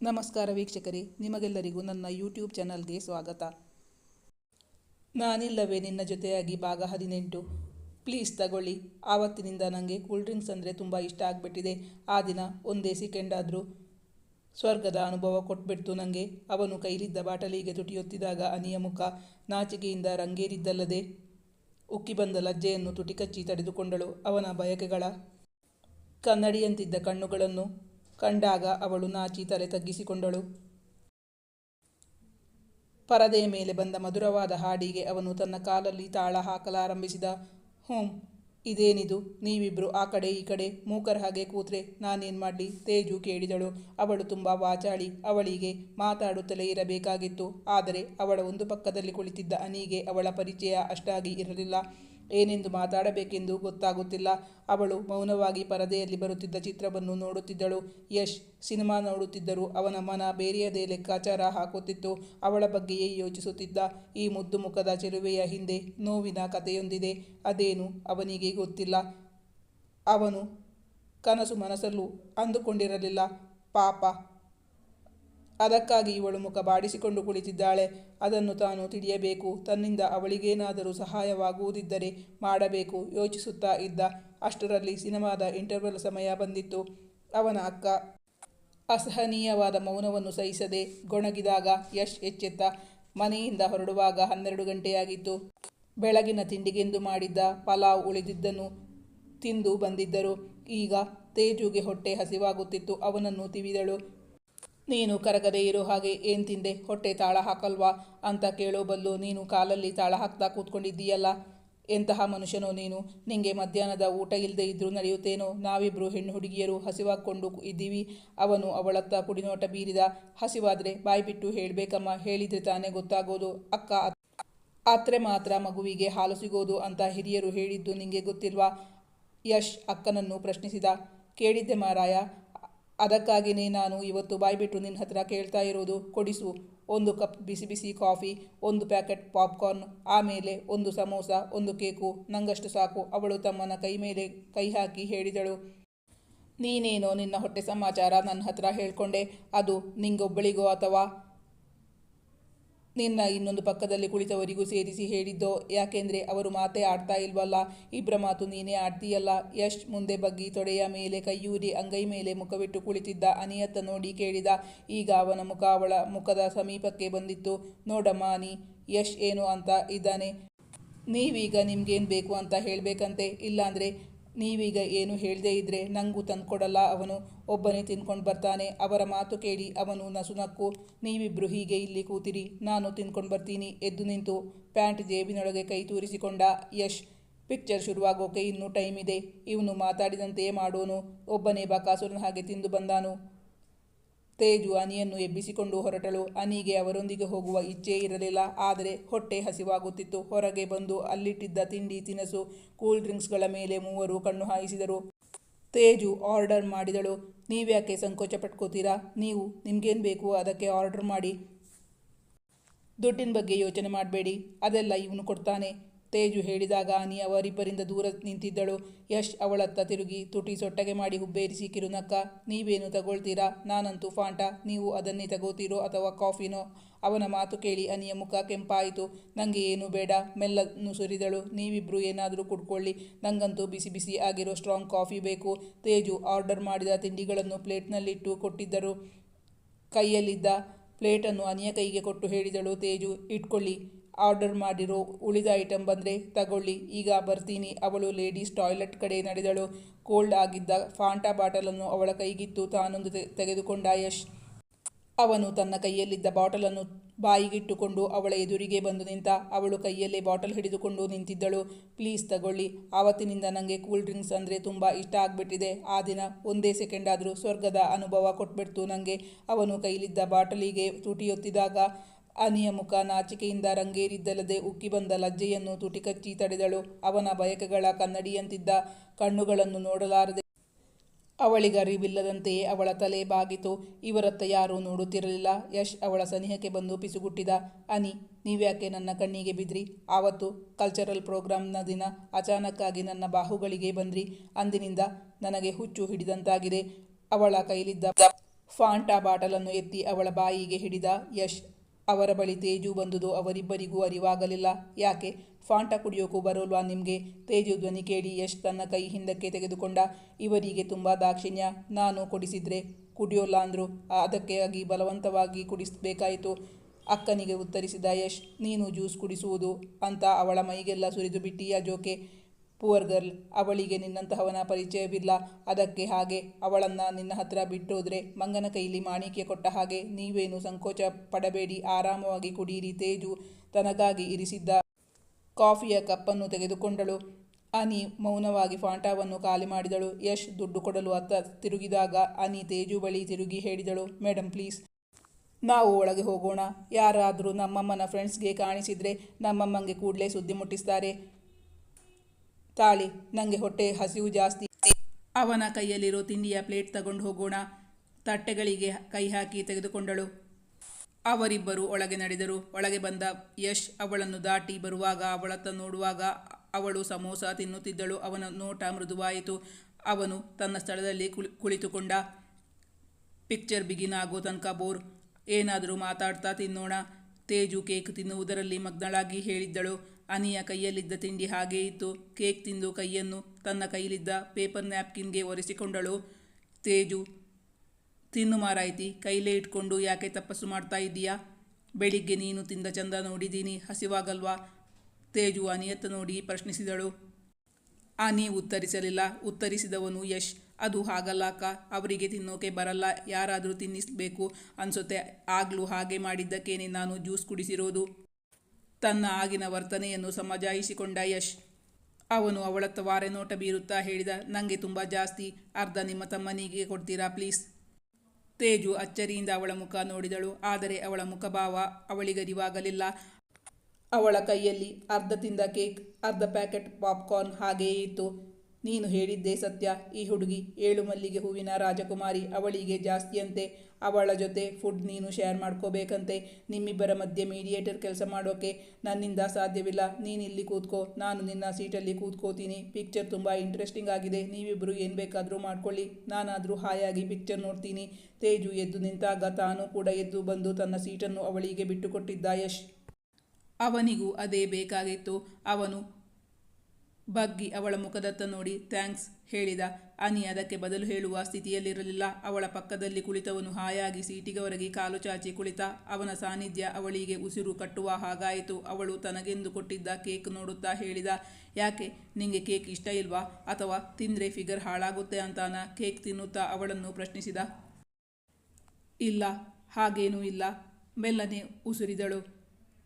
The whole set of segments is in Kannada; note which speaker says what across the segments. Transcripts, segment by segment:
Speaker 1: ನಮಸ್ಕಾರ ವೀಕ್ಷಕರೇ, ನಿಮಗೆಲ್ಲರಿಗೂ ನನ್ನ ಯೂಟ್ಯೂಬ್ ಚಾನಲ್ಗೆ ಸ್ವಾಗತ. ನಾನಿಲ್ಲವೇ ನಿನ್ನ ಜೊತೆಯಾಗಿ ಭಾಗ ಹದಿನೆಂಟು. ಪ್ಲೀಸ್ ತಗೊಳ್ಳಿ. ಆವತ್ತಿನಿಂದ ನನಗೆ ಕೂಲ್ ಡ್ರಿಂಕ್ಸ್ ಅಂದರೆ ತುಂಬ ಇಷ್ಟ ಆಗಿಬಿಟ್ಟಿದೆ. ಆ ದಿನ ಒಂದೇ ಸೆಕೆಂಡ್ ಆದರೂ ಸ್ವರ್ಗದ ಅನುಭವ ಕೊಟ್ಬಿಡ್ತು ನನಗೆ ಅವನು ಕೈಲಿದ್ದ ಬಾಟಲಿಗೆ ತುಟಿಯೊತ್ತಿದಾಗ ಅನಿಯ ಮುಖ ನಾಚಿಕೆಯಿಂದ ರಂಗೇರಿದ್ದಲ್ಲದೆ ಉಕ್ಕಿ ಬಂದ ಲಜ್ಜೆಯನ್ನು ತುಟಿಕಚ್ಚಿ ತಡೆದುಕೊಂಡಳು. ಅವನ ಬಯಕೆಗಳ ಕನ್ನಡಿಯಂತಿದ್ದ ಕಣ್ಣುಗಳನ್ನು ಕಂಡಾಗ ಅವಳು ನಾಚಿ ತಲೆ ತಗ್ಗಿಸಿಕೊಂಡಳು. ಪರದೆಯ ಮೇಲೆ ಬಂದ ಮಧುರವಾದ ಹಾಡಿಗೆ ಅವನು ತನ್ನ ಕಾಲಲ್ಲಿ ತಾಳ ಹಾಕಲಾರಂಭಿಸಿದ. ಹ್ಞೂ ಇದೇನಿದು? ನೀವಿಬ್ರು ಆ ಕಡೆ ಈ ಕಡೆ ಮೂಕರ ಹಾಗೆ ಕೂತ್ರೆ ನಾನೇನು ಮಾಡಲಿ? ತೇಜು ಕೇಳಿದಳು. ಅವಳು ತುಂಬ ವಾಚಾಳಿ, ಅವಳಿಗೆ ಮಾತಾಡುತ್ತಲೇ ಇರಬೇಕಾಗಿತ್ತು. ಆದರೆ ಅವಳ ಒಂದು ಪಕ್ಕದಲ್ಲಿ ಕುಳಿತಿದ್ದ ಅನಿಗೆ ಅವಳ ಪರಿಚಯ ಅಷ್ಟಾಗಿ ಇರಲಿಲ್ಲ. ಏನೆಂದು ಮಾತಾಡಬೇಕೆಂದು ಗೊತ್ತಾಗುತ್ತಿಲ್ಲ. ಅವಳು ಮೌನವಾಗಿ ಪರದೆಯಲ್ಲಿ ಬರುತ್ತಿದ್ದ ಚಿತ್ರವನ್ನು ನೋಡುತ್ತಿದ್ದಳು. ಯಶ್ ಸಿನಿಮಾ ನೋಡುತ್ತಿದ್ದರು. ಅವನ ಮನ ಬೇರೆಯದೇ ಲೆಕ್ಕಾಚಾರ ಹಾಕುತ್ತಿತ್ತು. ಅವಳ ಬಗ್ಗೆಯೇ ಯೋಚಿಸುತ್ತಿದ್ದ. ಈ ಮುದ್ದು ಮುಖದ ಚೆಲುವೆಯ ಹಿಂದೆ ನೋವಿನ ಕಥೆಯೊಂದಿದೆ. ಅದೇನು ಅವನಿಗೆ ಗೊತ್ತಿಲ್ಲ. ಅವನು ಕನಸು ಮನಸ್ಸಲ್ಲೂ ಅಂದುಕೊಂಡಿರಲಿಲ್ಲ. ಪಾಪ ಅದಕ್ಕಾಗಿ ಇವಳು ಮುಖ ಬಾಡಿಸಿಕೊಂಡು ಕುಳಿತಿದ್ದಾಳೆ. ಅದನ್ನು ತಾನು ತಿಳಿಯಬೇಕು. ತನ್ನಿಂದ ಅವಳಿಗೇನಾದರೂ ಸಹಾಯವಾಗುವುದಿದ್ದರೆ ಮಾಡಬೇಕು ಯೋಚಿಸುತ್ತಾ ಇದ್ದ. ಅಷ್ಟರಲ್ಲಿ ಸಿನಿಮಾದ ಇಂಟರ್ವಲ್ ಸಮಯ ಬಂದಿತ್ತು. ಅವನ ಅಕ್ಕ ಅಸಹನೀಯವಾದ ಮೌನವನ್ನು ಸಹಿಸದೆ ಗೊಣಗಿದಾಗ ಯಶ್ ಎಚ್ಚೆತ್ತ. ಮನೆಯಿಂದ ಹೊರಡುವಾಗ ಹನ್ನೆರಡು ಗಂಟೆಯಾಗಿತ್ತು. ಬೆಳಗಿನ ತಿಂಡಿಗೆಂದು ಮಾಡಿದ್ದ ಪಲಾವ್ ಉಳಿದಿದ್ದನ್ನು ತಿಂದು ಬಂದಿದ್ದರು. ಈಗ ತೇಜುಗೆ ಹೊಟ್ಟೆ ಹಸಿವಾಗುತ್ತಿತ್ತು. ಅವನನ್ನು ತಿವಿದಳು. ನೀನು ಕರಗದೆ ಇರೋ ಹಾಗೆ ಏನು ತಿಂದೆ? ಹೊಟ್ಟೆ ತಾಳ ಹಾಕಲ್ವಾ? ಅಂತ ಕೇಳೋ ಬದಲು ನೀನು ಕಾಲಲ್ಲಿ ತಾಳ ಹಾಕ್ತಾ ಕೂತ್ಕೊಂಡಿದ್ದೀಯಲ್ಲ? ಎಂತಹ ಮನುಷ್ಯನೋ ನೀನು? ನಿಂಗೆ ಮಧ್ಯಾಹ್ನದ ಊಟ ಇಲ್ಲದೆ ಇದ್ರೂ ನಡೆಯುತ್ತೇನೋ? ನಾವಿಬ್ರು ಹೆಣ್ಣು ಹುಡುಗಿಯರು ಹಸಿವಾಗ್ಕೊಂಡು ಇದ್ದೀವಿ. ಅವನು ಅವಳತ್ತ ಕುಡಿನೋಟ ಬೀರಿದ. ಹಸಿವಾದರೆ ಬಾಯ್ಬಿಟ್ಟು ಹೇಳಬೇಕಮ್ಮ, ಹೇಳಿದರೆ ತಾನೇ ಗೊತ್ತಾಗೋದು. ಅಕ್ಕ, ಆತ್ರೆ ಮಾತ್ರ ಮಗುವಿಗೆ ಹಾಲು ಸಿಗೋದು ಅಂತ ಹಿರಿಯರು ಹೇಳಿದ್ದು ನಿಂಗೆ ಗೊತ್ತಿಲ್ವಾ? ಯಶ್ ಅಕ್ಕನನ್ನು ಪ್ರಶ್ನಿಸಿದ. ಕೇಳಿದ್ದೆ ಮಾರಾಯ ಅದಕ್ಕಾಗಿಯೇ ನಾನು ಇವತ್ತು ಬಾಯ್ಬಿಟ್ಟು ನಿನ್ನ ಹತ್ರ ಕೇಳ್ತಾ ಇರೋದು ಕೊಡಿಸು. ಒಂದು ಕಪ್ ಬಿಸಿ ಬಿಸಿ ಕಾಫಿ, ಒಂದು ಪ್ಯಾಕೆಟ್ ಪಾಪ್ಕಾರ್ನ್, ಆಮೇಲೆ ಒಂದು ಸಮೋಸ, ಒಂದು ಕೇಕು. ನಂಗಷ್ಟು ಸಾಕು. ಅವಳು ತಮ್ಮನ ಕೈ ಮೇಲೆ ಕೈ ಹಾಕಿ ಹೇಳಿದಳು. ನೀನೇನೋ ನಿನ್ನ ಹೊಟ್ಟೆ ಸಮಾಚಾರ ನನ್ನ ಹತ್ರ ಹೇಳ್ಕೊಂಡೆ. ಅದು ನಿಂಗೊಬ್ಬಳಿಗೋ ಅಥವಾ ನಿನ್ನ ಇನ್ನೊಂದು ಪಕ್ಕದಲ್ಲಿ ಕುಳಿತವರಿಗೂ ಸೇರಿಸಿ ಹೇಳಿದ್ದೋ? ಯಾಕೆಂದರೆ ಅವರು ಮಾತೇ ಆಡ್ತಾ ಇಲ್ವಲ್ಲ. ಇಬ್ಬರ ಮಾತು ನೀನೇ ಆಡ್ತೀಯಲ್ಲ. ಯಶ್ ಮುಂದೆ ಬಗ್ಗಿ ತೊಡೆಯ ಮೇಲೆ ಕೈಯೂರಿ ಅಂಗೈ ಮೇಲೆ ಮುಖವಿಟ್ಟು ಕುಳಿತಿದ್ದ ಅನಿಯತ್ತ ನೋಡಿ ಕೇಳಿದ. ಈಗ ಅವನ ಮುಖ ಅವಳ ಮುಖದ ಸಮೀಪಕ್ಕೆ ಬಂದಿತ್ತು. ನೋಡಮ್ಮ ಅನಿ, ಯಶ್ ಏನು ಅಂತ ಇದ್ದಾನೆ. ನೀವೀಗ ನಿಮ್ಗೇನು ಬೇಕು ಅಂತ ಹೇಳಬೇಕಂತೆ? ಇಲ್ಲಾಂದರೆ ನೀವೀಗ ಏನು ಹೇಳದೇ ಇದ್ದರೆ ನಂಗೂ ತಂದ್ಕೊಡಲ್ಲ ಅವನು. ಒಬ್ಬನೇ ತಿನ್ಕೊಂಡು ಬರ್ತಾನೆ. ಅವರ ಮಾತು ಕೇಳಿ ಅವನು ನಸುನಕ್ಕು ನೀವಿಬ್ಬರು ಹೀಗೆ ಇಲ್ಲಿ ಕೂತಿರಿ, ನಾನು ತಿನ್ಕೊಂಡು ಬರ್ತೀನಿ. ಎದ್ದು ನಿಂತು ಪ್ಯಾಂಟ್ ಜೇಬಿನೊಳಗೆ ಕೈ ತೂರಿಸಿಕೊಂಡ ಯಶ್, ಪಿಕ್ಚರ್ ಶುರುವಾಗೋಕೆ ಇನ್ನೂ ಟೈಮ್ ಇದೆ. ಇವನು ಮಾತಾಡಿದಂತೆಯೇ ಮಾಡೋನು. ಒಬ್ಬನೇ ಬಕಾಸುರನ ಹಾಗೆ ತಿಂದು ಬಂದಾನು. ತೇಜು ಅನಿಯನ್ನು ಎಬ್ಬಿಸಿಕೊಂಡು ಹೊರಟಳು. ಅನಿಗೆ ಅವರೊಂದಿಗೆ ಹೋಗುವ ಇಚ್ಛೆ ಇರಲಿಲ್ಲ. ಆದರೆ ಹೊಟ್ಟೆ ಹಸಿವಾಗುತ್ತಿತ್ತು. ಹೊರಗೆ ಬಂದು ಅಲ್ಲಿಟ್ಟಿದ್ದ ತಿಂಡಿ ತಿನಸು, ಕೂಲ್ ಡ್ರಿಂಕ್ಸ್ಗಳ ಮೇಲೆ ಮೂವರು ಕಣ್ಣು ಹಾಯಿಸಿದರು. ತೇಜು ಆರ್ಡರ್ ಮಾಡಿದಳು. ನೀವ್ಯಾಕೆ ಸಂಕೋಚ ಪಟ್ಕೋತೀರಾ ನೀವು ನಿಮ್ಗೇನು ಬೇಕು ಅದಕ್ಕೆ ಆರ್ಡರ್ ಮಾಡಿ. ದುಡ್ಡಿನ ಬಗ್ಗೆ ಯೋಚನೆ ಮಾಡಬೇಡಿ. ಅದೆಲ್ಲ ಇವನು ಕೊಡ್ತಾನೆ. ತೇಜು ಹೇಳಿದಾಗ ಅನಿ ಅವರಿಬ್ಬರಿಂದ ದೂರ ನಿಂತಿದ್ದಳು. ಯಶ್ ಅವಳತ್ತ ತಿರುಗಿ ತುಟಿ ಸೊಟ್ಟಗೆ ಮಾಡಿ ಹುಬ್ಬೇರಿಸಿ, ಕಿರುನಕ್ಕ, ನೀವೇನು ತಗೊಳ್ತೀರಾ? ನಾನಂತೂ ಫಾಂಟಾ, ನೀವು ಅದನ್ನೇ ತಗೋತೀರೋ ಅಥವಾ ಕಾಫಿನೋ? ಅವನ ಮಾತು ಕೇಳಿ ಅನಿಯ ಮುಖ ಕೆಂಪಾಯಿತು. ನನಗೆ ಏನು ಬೇಡ, ಮೆಲ್ಲನ್ನು ಸುರಿದಳು. ನೀವಿಬ್ಬರು ಏನಾದರೂ ಕುಡ್ಕೊಳ್ಳಿ. ನನಗಂತೂ ಬಿಸಿ ಬಿಸಿ ಆಗಿರೋ ಸ್ಟ್ರಾಂಗ್ ಕಾಫಿ ಬೇಕು. ತೇಜು ಆರ್ಡರ್ ಮಾಡಿದ ತಿಂಡಿಗಳನ್ನು ಪ್ಲೇಟ್ನಲ್ಲಿಟ್ಟು ಕೊಟ್ಟಿದ್ದರು. ಕೈಯಲ್ಲಿದ್ದ ಪ್ಲೇಟನ್ನು ಅನಿಯ ಕೈಗೆ ಕೊಟ್ಟು ಹೇಳಿದಳು. ತೇಜು, ಇಟ್ಕೊಳ್ಳಿ. ಆರ್ಡರ್ ಮಾಡಿರೋ ಉಳಿದ ಐಟಮ್ ಬಂದರೆ ತಗೊಳ್ಳಿ. ಈಗ ಬರ್ತೀನಿ. ಅವಳು ಲೇಡೀಸ್ ಟಾಯ್ಲೆಟ್ ಕಡೆ ನಡೆದಳು. ಕೋಲ್ಡ್ ಆಗಿದ್ದ ಫಾಂಟಾ ಬಾಟಲನ್ನು ಅವಳ ಕೈಗಿತ್ತು. ತಾನೊಂದು ತೆಗೆದುಕೊಂಡ ಯಶ್. ಅವನು ತನ್ನ ಕೈಯಲ್ಲಿದ್ದ ಬಾಟಲನ್ನು ಬಾಯಿಗಿಟ್ಟುಕೊಂಡು ಅವಳ ಎದುರಿಗೆ ಬಂದು ನಿಂತ ಅವಳು ಕೈಯಲ್ಲೇ ಬಾಟಲ್ ಹಿಡಿದುಕೊಂಡು ನಿಂತಿದ್ದಳು. ಪ್ಲೀಸ್ ತಗೊಳ್ಳಿ. ಆವತ್ತಿನಿಂದ ನನಗೆ ಕೂಲ್ ಡ್ರಿಂಕ್ಸ್ ಅಂದರೆ ತುಂಬ ಇಷ್ಟ ಆಗಿಬಿಟ್ಟಿದೆ. ಆ ದಿನ ಒಂದೇ ಸೆಕೆಂಡ್ ಆದರೂ ಸ್ವರ್ಗದ ಅನುಭವ ಕೊಟ್ಬಿಡ್ತು ನನಗೆ ಅವನು ಕೈಲಿದ್ದ ಬಾಟಲಿಗೆ ತುಟಿಯೊತ್ತಿದಾಗ ಅನಿಯ ಮುಖ ನಾಚಿಕೆಯಿಂದ ರಂಗೇರಿದ್ದಲ್ಲದೆ ಉಕ್ಕಿ ಬಂದ ಲಜ್ಜೆಯನ್ನು ತುಟಿಕಚ್ಚಿ ತಡೆದಳು. ಅವನ ಬಯಕೆಗಳ ಕನ್ನಡಿಯಂತಿದ್ದ ಕಣ್ಣುಗಳನ್ನು ನೋಡಲಾರದೆ ಅವಳಿಗರಿವಿಲ್ಲದಂತೆಯೇ ಅವಳ ತಲೆ ಬಾಗಿತು. ಇವರತ್ತ ಯಾರೂ ನೋಡುತ್ತಿರಲಿಲ್ಲ. ಯಶ್ ಅವಳ ಸನಿಹಕ್ಕೆ ಬಂದು ಪಿಸುಗುಟ್ಟಿದ, ಅನಿ, ನೀವ್ಯಾಕೆ ನನ್ನ ಕಣ್ಣಿಗೆ ಬಿದ್ರಿ? ಆವತ್ತು ಕಲ್ಚರಲ್ ಪ್ರೋಗ್ರಾಂನ ದಿನ. ಅಚಾನಕ್ಕಾಗಿ ನನ್ನ ಬಾಹುಗಳಿಗೆ ಬಂದ್ರಿ. ಅಂದಿನಿಂದ ನನಗೆ ಹುಚ್ಚು ಹಿಡಿದಂತಾಗಿದೆ. ಅವಳ ಕೈಲಿದ್ದ ಫಾಂಟಾ ಬಾಟಲನ್ನು ಎತ್ತಿ ಅವಳ ಬಾಯಿಗೆ ಹಿಡಿದ ಯಶ್ ಅವರ ಬಳಿ ತೇಜು ಬಂದುದು ಅವರಿಬ್ಬರಿಗೂ ಅರಿವಾಗಲಿಲ್ಲ. ಯಾಕೆ? ಫಾಂಟ ಕುಡಿಯೋಕು ಬರೋಲ್ವಾ ನಿಮಗೆ? ತೇಜು ಧ್ವನಿ ಕೇಳಿ ಯಶ್ ತನ್ನ ಕೈ ಹಿಂದಕ್ಕೆ ತೆಗೆದುಕೊಂಡ. ಇವರಿಗೆ ತುಂಬ ದಾಕ್ಷಿಣ್ಯ. ನಾನು ಕುಡಿಸಿದ್ರೆ ಕುಡಿಯೋಲ್ಲ ಅಂದರು. ಅದಕ್ಕಾಗಿ ಬಲವಂತವಾಗಿ ಕುಡಿಸಬೇಕಾಯಿತು. ಅಕ್ಕನಿಗೆ ಉತ್ತರಿಸಿದ ಯಶ್, ನೀನು ಜ್ಯೂಸ್ ಕುಡಿಸುವುದು ಅಂತ ಅವಳ ಮೈಗೆಲ್ಲ ಸುರಿದು ಬಿಟ್ಟಿಯ ಜೋಕೆ? ಪುವರ್ ಗರ್ಲ್, ಅವಳಿಗೆ ನಿನ್ನಂತಹವನ ಪರಿಚಯವಿಲ್ಲ. ಅದಕ್ಕೆ ಹಾಗೆ, ಅವಳನ್ನು ನಿನ್ನ ಹತ್ರ ಬಿಟ್ಟೋದ್ರೆ ಮಂಗನ ಕೈಲಿ ಮಾಣಿಕ್ಯ ಕೊಟ್ಟ ಹಾಗೆ ನೀವೇನು ಸಂಕೋಚ ಪಡಬೇಡಿ, ಆರಾಮವಾಗಿ ಕುಡಿಯಿರಿ ತೇಜು ತನಗಾಗಿ ಇರಿಸಿದ್ದ ಕಾಫಿಯ ಕಪ್ಪನ್ನು ತೆಗೆದುಕೊಂಡಳು. ಅನಿ ಮೌನವಾಗಿ ಫಾಂಟಾವನ್ನು ಖಾಲಿ ಮಾಡಿದಳು. ಯಶ್ ದುಡ್ಡು ಕೊಡಲು ಅತ್ತ ತಿರುಗಿದಾಗ ಅನಿ ತೇಜು ಬಳಿ ತಿರುಗಿ ಹೇಳಿದಳು ಮೇಡಮ್ ಪ್ಲೀಸ್, ನಾವು ಒಳಗೆ ಹೋಗೋಣ. ಯಾರಾದರೂ ನಮ್ಮಮ್ಮನ ಫ್ರೆಂಡ್ಸ್ಗೆ ಕಾಣಿಸಿದರೆ ನಮ್ಮಮ್ಮಂಗೆ ಕೂಡಲೇ ಸುದ್ದಿ ಮುಟ್ಟಿಸ್ತಾರೆ. ತಾಳಿ ನನಗೆ ಹೊಟ್ಟೆ ಹಸಿವು ಜಾಸ್ತಿ. ಅವನ ಕೈಯಲ್ಲಿರೋ ತಿಂಡಿಯ ಪ್ಲೇಟ್ ತಗೊಂಡು ಹೋಗೋಣ. ತಟ್ಟೆಗಳಿಗೆ ಕೈ ಹಾಕಿ ತೆಗೆದುಕೊಂಡಳು. ಅವರಿಬ್ಬರು ಒಳಗೆ ನಡೆದರು. ಒಳಗೆ ಬಂದ ಯಶ್ ಅವಳನ್ನು ದಾಟಿ ಬರುವಾಗ ಅವಳತ್ತ ನೋಡುವಾಗ ಅವಳು ಸಮೋಸ ತಿನ್ನುತ್ತಿದ್ದಳು. ಅವನ ನೋಟ ಮೃದುವಾಯಿತು. ಅವನು ತನ್ನ ಸ್ಥಳದಲ್ಲಿ ಕುಳಿ, ಕುಳಿತುಕೊಂಡ. ಪಿಕ್ಚರ್ ಬಿಗಿನ್ ಆಗೋ ತನಕ ಬೋರ್. ಏನಾದರೂ ಮಾತಾಡ್ತಾ ತಿನ್ನೋಣ. ತೇಜು ಕೇಕ್ ತಿನ್ನುವುದರಲ್ಲಿ ಮಗ್ನಳಾಗಿ ಹೇಳಿದ್ದಳು. ಅನಿಯ ಕೈಯಲ್ಲಿದ್ದ ತಿಂಡಿ ಹಾಗೇ ಇತ್ತು. ಕೇಕ್ ತಿಂದು ಕೈಯನ್ನು ತನ್ನ ಕೈಲಿದ್ದ ಪೇಪರ್ ನ್ಯಾಪ್ಕಿನ್ಗೆ ಒರೆಸಿಕೊಂಡಳು. ತೇಜು, ತಿನ್ನು ಮಾರಾಯ್ತಿ, ಕೈಲೇ ಇಟ್ಕೊಂಡು ಯಾಕೆ ತಪಸ್ಸು ಮಾಡ್ತಾ ಇದ್ದೀಯಾ? ಬೆಳಿಗ್ಗೆ ನೀನು ತಿಂದ ಚಂದ ನೋಡಿದ್ದೀನಿ, ಹಸಿವಾಗಲ್ವಾ? ತೇಜು ಅನಿಯತ್ತ ನೋಡಿ ಪ್ರಶ್ನಿಸಿದಳು. ಆನಿ ಉತ್ತರಿಸಲಿಲ್ಲ. ಉತ್ತರಿಸಿದವನು ಯಶ್. ಅದು ಹಾಗಲ್ಲ ಅಕ್ಕ ಅವರಿಗೆ ತಿನ್ನೋಕೆ ಬರಲ್ಲ, ಯಾರಾದರೂ ತಿನ್ನಿಸ್ಬೇಕು ಅನ್ಸುತ್ತೆ, ಆಗಲೂ ಹಾಗೆ ಮಾಡಿದ್ದಕ್ಕೇನೆ ನಾನು ಜ್ಯೂಸ್ ಕುಡಿಸಿರೋದು. ತನ್ನ ಆಗಿನ ವರ್ತನೆಯನ್ನು ಸಮಜಾಯಿಸಿಕೊಂಡ ಯಶ್. ಅವನು ಅವಳತ್ತ ವಾರೆ ನೋಟ ಬೀರುತ್ತಾ ಹೇಳಿದ ನನಗೆ ತುಂಬ ಜಾಸ್ತಿ, ಅರ್ಧ ನಿಮ್ಮ ತಮ್ಮನಿಗೆ ಕೊಡ್ತೀರಾ ಪ್ಲೀಸ್? ತೇಜು ಅಚ್ಚರಿಯಿಂದ ಅವಳ ಮುಖ ನೋಡಿದಳು, ಆದರೆ ಅವಳ ಮುಖಭಾವ ಅವಳಿಗರಿವಾಗಲಿಲ್ಲ ಅವಳ ಕೈಯಲ್ಲಿ ಅರ್ಧ ತಿಂದ ಕೇಕ್, ಅರ್ಧ ಪ್ಯಾಕೆಟ್ ಪಾಪ್ಕಾರ್ನ್ ಹಾಗೆಯೇ ಇತ್ತು. ನೀನು ಹೇಳಿದ್ದೇ ಸತ್ಯ. ಈ ಹುಡುಗಿ ಏಳು ಮಲ್ಲಿಗೆ ಹೂವಿನ ರಾಜಕುಮಾರಿ, ಅವಳಿಗೆ ಜಾಸ್ತಿಯಂತೆ. ಅವಳ ಜೊತೆ ಫುಡ್ ನೀನು ಶೇರ್ ಮಾಡ್ಕೋಬೇಕಂತೆ. ನಿಮ್ಮಿಬ್ಬರ ಮಧ್ಯೆ ಮೀಡಿಯೇಟರ್ ಕೆಲಸ ಮಾಡೋಕೆ ನನ್ನಿಂದ ಸಾಧ್ಯವಿಲ್ಲ. ನೀನು ಇಲ್ಲಿ ಕೂತ್ಕೋ. ನಾನು ನಿನ್ನ ಸೀಟಲ್ಲಿ ಕೂತ್ಕೋತೀನಿ. ಪಿಕ್ಚರ್ ತುಂಬ ಇಂಟ್ರೆಸ್ಟಿಂಗ್ ಆಗಿದೆ. ನೀವಿಬ್ಬರು ಏನು ಬೇಕಾದರೂ ಮಾಡ್ಕೊಳ್ಳಿ. ನಾನಾದರೂ ಹಾಯಾಗಿ ಪಿಕ್ಚರ್ ನೋಡ್ತೀನಿ. ತೇಜು ಎದ್ದು ನಿಂತಾಗ ತಾನು ಕೂಡ ಎದ್ದು ಬಂದು ತನ್ನ ಸೀಟನ್ನು ಅವಳಿಗೆ ಬಿಟ್ಟುಕೊಟ್ಟಿದ್ದ ಯಶ್. ಅವನಿಗೂ ಅದೇ ಬೇಕಾಗಿತ್ತು. ಅವನು ಬಗ್ಗಿ ಅವಳ ಮುಖದತ್ತ ನೋಡಿ, ಥ್ಯಾಂಕ್ಸ್, ಹೇಳಿದ. ಅನಿ ಅದಕ್ಕೆ ಬದಲು ಹೇಳುವ ಸ್ಥಿತಿಯಲ್ಲಿರಲಿಲ್ಲ. ಅವಳ ಪಕ್ಕದಲ್ಲಿ ಕುಳಿತವನು ಹಾಯಾಗಿ ಸೀಟಿಗೆ ಹೊರಗಿ ಕಾಲು ಚಾಚಿ ಕುಳಿತ. ಅವನ ಸಾನ್ನಿಧ್ಯ ಅವಳಿಗೆ ಉಸಿರು ಕಟ್ಟುವ ಹಾಗಾಯಿತು. ಅವಳು ತನಗೆಂದು ಕೊಟ್ಟಿದ್ದ ಕೇಕ್ ನೋಡುತ್ತಾ ಹೇಳಿದ, ಯಾಕೆ? ನಿಂಗೆ ಕೇಕ್ ಇಷ್ಟ ಇಲ್ವಾ? ಅಥವಾ ತಿಂದರೆ ಫಿಗರ್ ಹಾಳಾಗುತ್ತೆ ಅಂತಾನ? ಕೇಕ್ ತಿನ್ನುತ್ತಾ ಅವಳನ್ನು ಪ್ರಶ್ನಿಸಿದ. ಇಲ್ಲ, ಹಾಗೇನೂ ಇಲ್ಲ. ಮೆಲ್ಲನೆ ಉಸುರಿದಳು.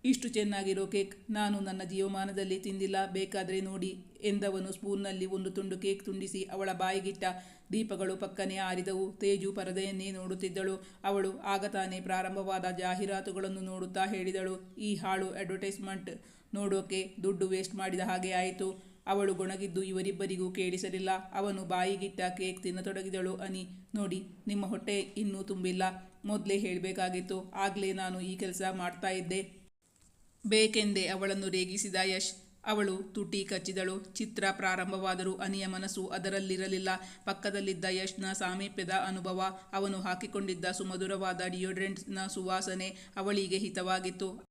Speaker 1: ಇಷ್ಟು ಚೆನ್ನಾಗಿರೋ ಕೇಕ್ ನಾನು ನನ್ನ ಜೀವಮಾನದಲ್ಲಿ ತಿಂದಿಲ್ಲ, ಬೇಕಾದರೆ ನೋಡಿ ಎಂದವನು ಸ್ಪೂನ್ನಲ್ಲಿ ಒಂದು ತುಂಡು ಕೇಕ್ ತುಂಡಿಸಿ ಅವಳ ಬಾಯಿಗಿಟ್ಟ ದೀಪಗಳು ಪಕ್ಕನೆ ಆರಿದವು. ತೇಜು ಪರದೆಯನ್ನೇ ನೋಡುತ್ತಿದ್ದಳು. ಅವಳು ಆಗ ತಾನೇ ಪ್ರಾರಂಭವಾದ ಜಾಹೀರಾತುಗಳನ್ನು ನೋಡುತ್ತಾ ಹೇಳಿದಳು, ಈ ಹಾಳು ಅಡ್ವರ್ಟೈಸ್ಮೆಂಟ್ ನೋಡೋಕೆ ದುಡ್ಡು ವೇಸ್ಟ್ ಮಾಡಿದ ಹಾಗೆ ಆಯಿತು. ಅವಳು ಗೊಣಗಿದ್ದು ಇವರಿಬ್ಬರಿಗೂ ಕೇಳಿಸಲಿಲ್ಲ. ಅವನು ಬಾಯಿಗಿಟ್ಟ ಕೇಕ್ ತಿನ್ನತೊಡಗಿದಳು. ಅನಿ, ನೋಡಿ, ನಿಮ್ಮ ಹೊಟ್ಟೆ ಇನ್ನೂ ತುಂಬಿಲ್ಲ. ಮೊದಲೇ ಹೇಳಬೇಕಾಗಿತ್ತು. ಆಗಲೇ ನಾನು ಈ ಕೆಲಸ ಮಾಡ್ತಾ ಇದ್ದೆ. ಬೇಕೆಂದೇ ಅವಳನ್ನು ರೇಗಿಸಿದ ಯಶ್. ಅವಳು ತುಟಿ ಕಚ್ಚಿದಳು. ಚಿತ್ರ ಪ್ರಾರಂಭವಾದರೂ ಅನಿಯ ಮನಸ್ಸು ಅದರಲ್ಲಿರಲಿಲ್ಲ. ಪಕ್ಕದಲ್ಲಿದ್ದ ಯಶ್ನ ಸಾಮೀಪ್ಯದ ಅನುಭವ, ಅವನು ಹಾಕಿಕೊಂಡಿದ್ದ ಸುಮಧುರವಾದ ಡಿಯೋಡ್ರೆಂಟ್ನ ಸುವಾಸನೆ ಅವಳಿಗೆ ಹಿತವಾಗಿತ್ತು.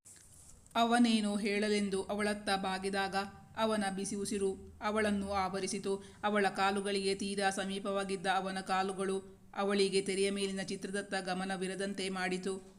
Speaker 1: ಅವನೇನು ಹೇಳಲೆಂದು ಅವಳತ್ತ ಬಾಗಿದಾಗ ಅವನ ಬಿಸಿ ಉಸಿರು ಅವಳನ್ನು ಆವರಿಸಿತು. ಅವಳ ಕಾಲುಗಳಿಗೆ ತೀರಾ ಸಮೀಪವಾಗಿದ್ದ ಅವನ ಕಾಲುಗಳು ಅವಳಿಗೆ ತೆರೆಯ ಮೇಲಿನ ಚಿತ್ರದತ್ತ ಗಮನವಿರದಂತೆ ಮಾಡಿತು.